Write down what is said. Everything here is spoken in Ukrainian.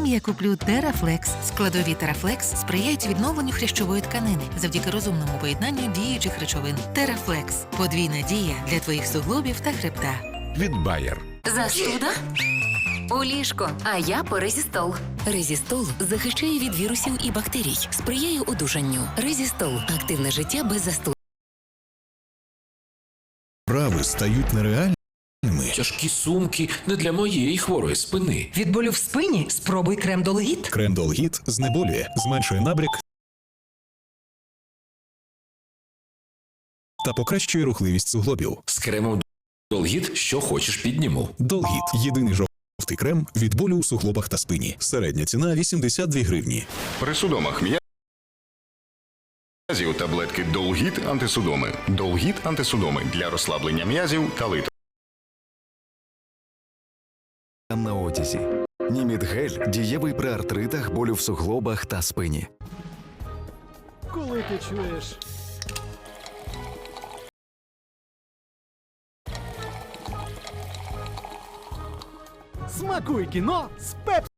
Там я куплю Терафлекс. Складові Терафлекс сприяють відновленню хрящової тканини завдяки розумному поєднанню діючих речовин. Терафлекс подвійна дія для твоїх суглобів та хребта. від Bayer. Застуда? У ліжко, а я по резістол. Резістол захищає від вірусів і бактерій, сприяє одужанню. Резістол активне життя без застуди. Прави стають нереальними. Тяжкі сумки не для моєї хворої спини. Від болю в спині спробуй крем Долгіт. Крем Долгіт знеболює, зменшує набряк та покращує рухливість суглобів. З кремом Долгіт, що хочеш підніму. Долгіт єдиний жовтий крем від болю у суглобах та спині. Середня ціна 82 гривні. При судомах м'язів таблетки Долгіт антисудоми. Долгіт антисудоми для розслаблення м'язів та лит. На одязі. Німідгель дієвий при артритах, болю в суглобах та спині. Коли ти чуєш Смакуй кіно з Пепсі.